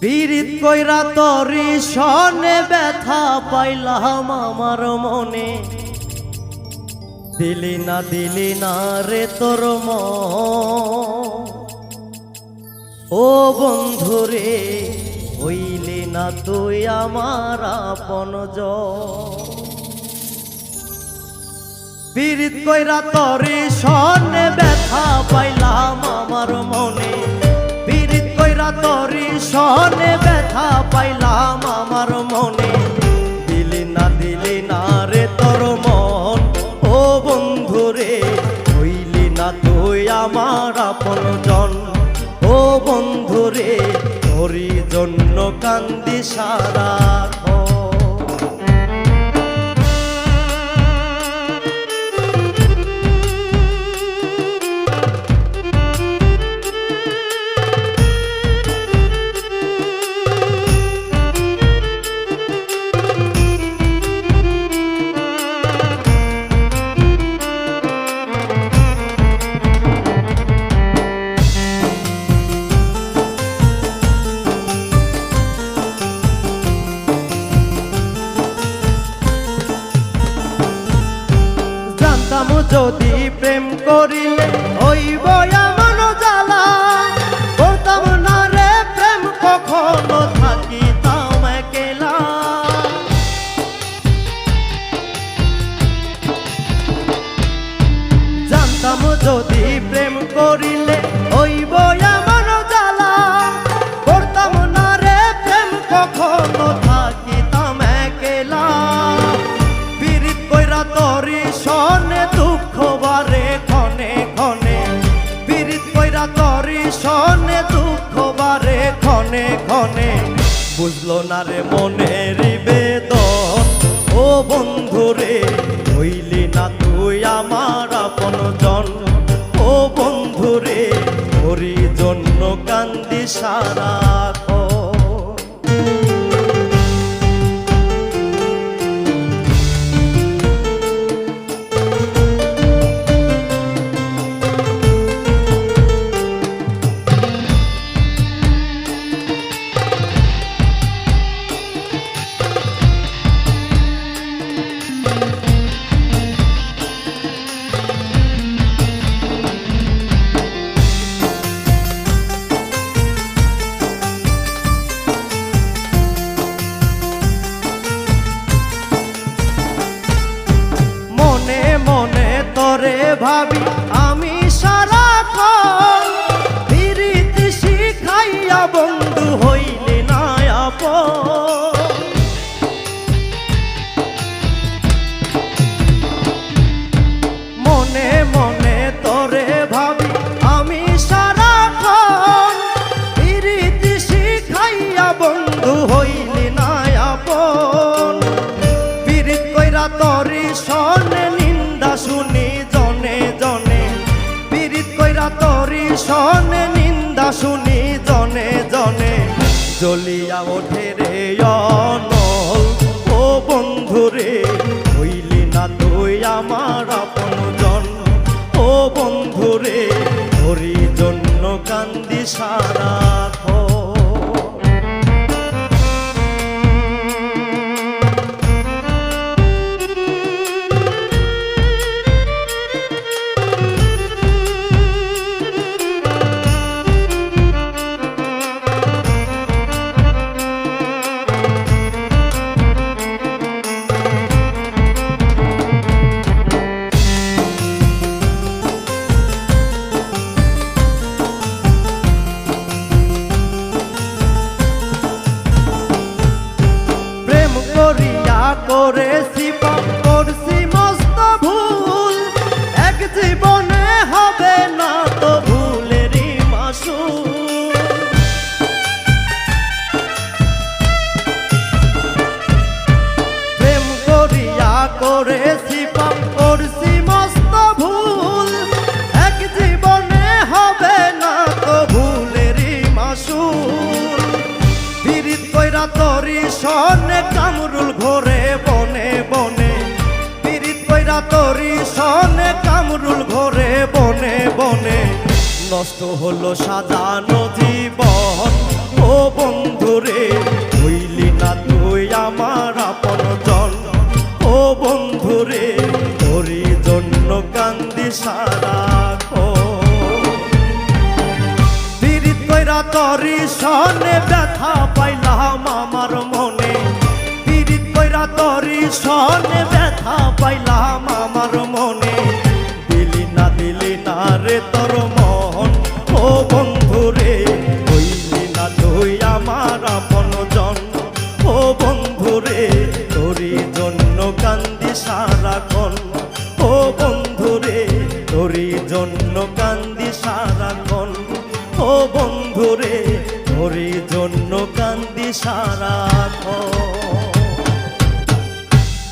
পীড়িত কইরা তরি সনে ব্যথা পাইলাম আমার মনে। দিলি না দিলি না রে তোর ও বন্ধু রে, হইলি না তুই আমার আপন পীড়িত কইরা তরি সনে ব্যথা পাইলাম আমার মনে। ও বন্ধু রে হরি জন্য কান্দি সারা যদি প্রেম করিলে হইব এমন জ্বালা। করতাম না রে প্রেম কখনো থাকিতাম একলা। জানতাম, যদি প্রেম করিলে হইব এমন জ্বালা। করতাম না রে প্রেম কখনো ক্ষণে বুঝলো না রে মনের বেদন। ও বন্ধু রে হইলি না তুই আমার আপন জন। ও বন্ধু রে হরি জন্য কান্দি সারা ভাবি জ্বলিয়া ওঠে রে অনল। ও বন্ধু রে, হইলি না তুই আমার আপন জন। ও বন্ধু রে হরি জন্য কান্দি সারা মস্ত ভুল। এক জীবনে হবে না মাসুল। তরি কামরুল ঘরে বনে বনে। পীড়িত কইরা তরি সনে কামরুল ঘরে বনে বনে। নষ্ট হলো সাজানো জীবন, ও বন্ধুরে, হইলি না তুই আমার সারা তরি সনে ব্যথা পাইলাম আমার মনে। পীড়িত তরি সনে ব্যথা পাইলাম no cae.